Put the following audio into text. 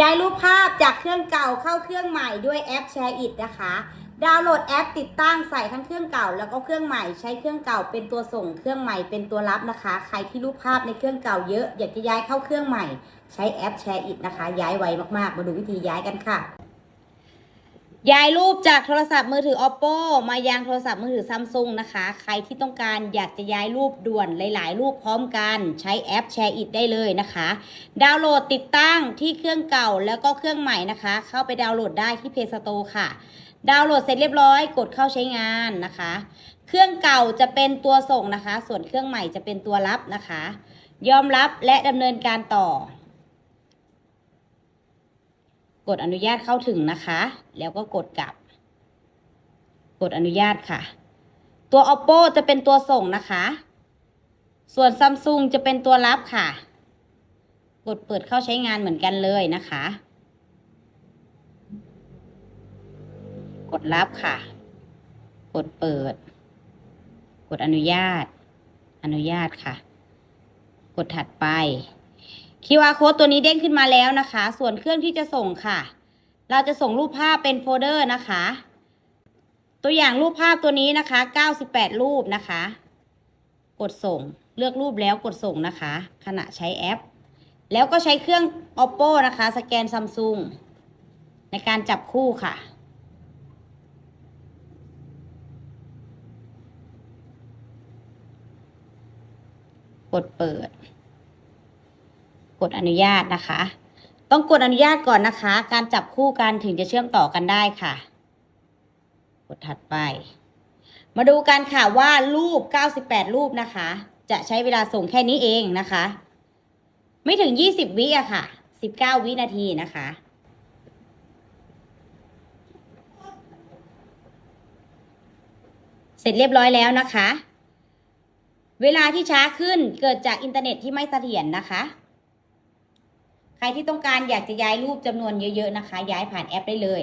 ย้ายรูปภาพจากเครื่องเก่าเข้าเครื่องใหม่ด้วยแอป Share It นะคะ ดาวน์โหลดแอปติดตั้งใส่ทั้งเครื่องเก่า แล้วก็เครื่องใหม่ใช้เครื่องเก่าเป็นตัวส่งเครื่องใหม่เป็นตัวรับนะคะ ใครที่รูปภาพในเครื่องเก่าเยอะ อยากจะย้ายเข้าเครื่องใหม่ ใช้แอป Share It นะคะ ย้ายไวมากๆ มาดูวิธีย้ายกันค่ะ ย้ายรูปจากโทรศัพท์มือถือ oppo มายังโทรศัพท์มือถือ samsung นะคะ ใครที่ต้องการอยากจะย้ายรูปด่วนหลาย ๆ รูปพร้อมกัน ใช้แอป Share It ได้เลยนะคะ ดาวน์โหลดติดตั้งที่เครื่องเก่าแล้วก็เครื่องใหม่นะคะ เข้าไปดาวน์โหลดได้ที่ Play Store ค่ะ ดาวน์โหลดเสร็จเรียบร้อยกดเข้าใช้งานนะคะ เครื่องเก่าจะเป็นตัวส่งนะคะ ส่วนเครื่องใหม่จะเป็นตัวรับนะคะ ยอมรับและดำเนินการต่อ กดอนุญาตเข้าถึงนะคะ แล้วก็กดกลับ กดอนุญาตค่ะ ตัว oppo จะเป็นตัวส่งนะคะ ส่วน samsung จะเป็นตัวรับค่ะ กดเปิดเข้าใช้งานเหมือนกันเลยนะคะ กดรับค่ะ กดเปิด กดอนุญาต อนุญาตค่ะ กดถัดไป QR code ตัวนี้เด้งขึ้นมาแล้วนะคะ ส่วนเครื่องที่จะส่งค่ะ เราจะส่งรูปภาพเป็นโฟลเดอร์นะคะ ตัวอย่างรูปภาพตัวนี้นะคะ 98 รูปนะคะ กดส่ง เลือกรูปแล้วกดส่งนะคะ ขณะใช้แอป แล้วก็ใช้เครื่อง oppo นะคะ สแกน samsung ในการจับคู่ค่ะกดเปิด กดอนุญาตนะคะ ต้องกดอนุญาตก่อนนะคะ การจับคู่กันถึงจะเชื่อมต่อกันได้ค่ะ กดถัดไป มาดูกันค่ะว่ารูป 98 รูปนะคะ จะใช้เวลาส่งแค่นี้เองนะคะ ไม่ถึง 20 วิอะค่ะ 19 วินาทีนะคะเสร็จเรียบร้อยแล้วนะคะ เวลาที่ช้าขึ้นเกิดจากอินเทอร์เน็ตที่ไม่เสถียรนะคะ ใครที่ต้องการอยากจะย้ายรูปจำนวนเยอะ ๆ นะคะ ย้ายผ่านแอปได้เลย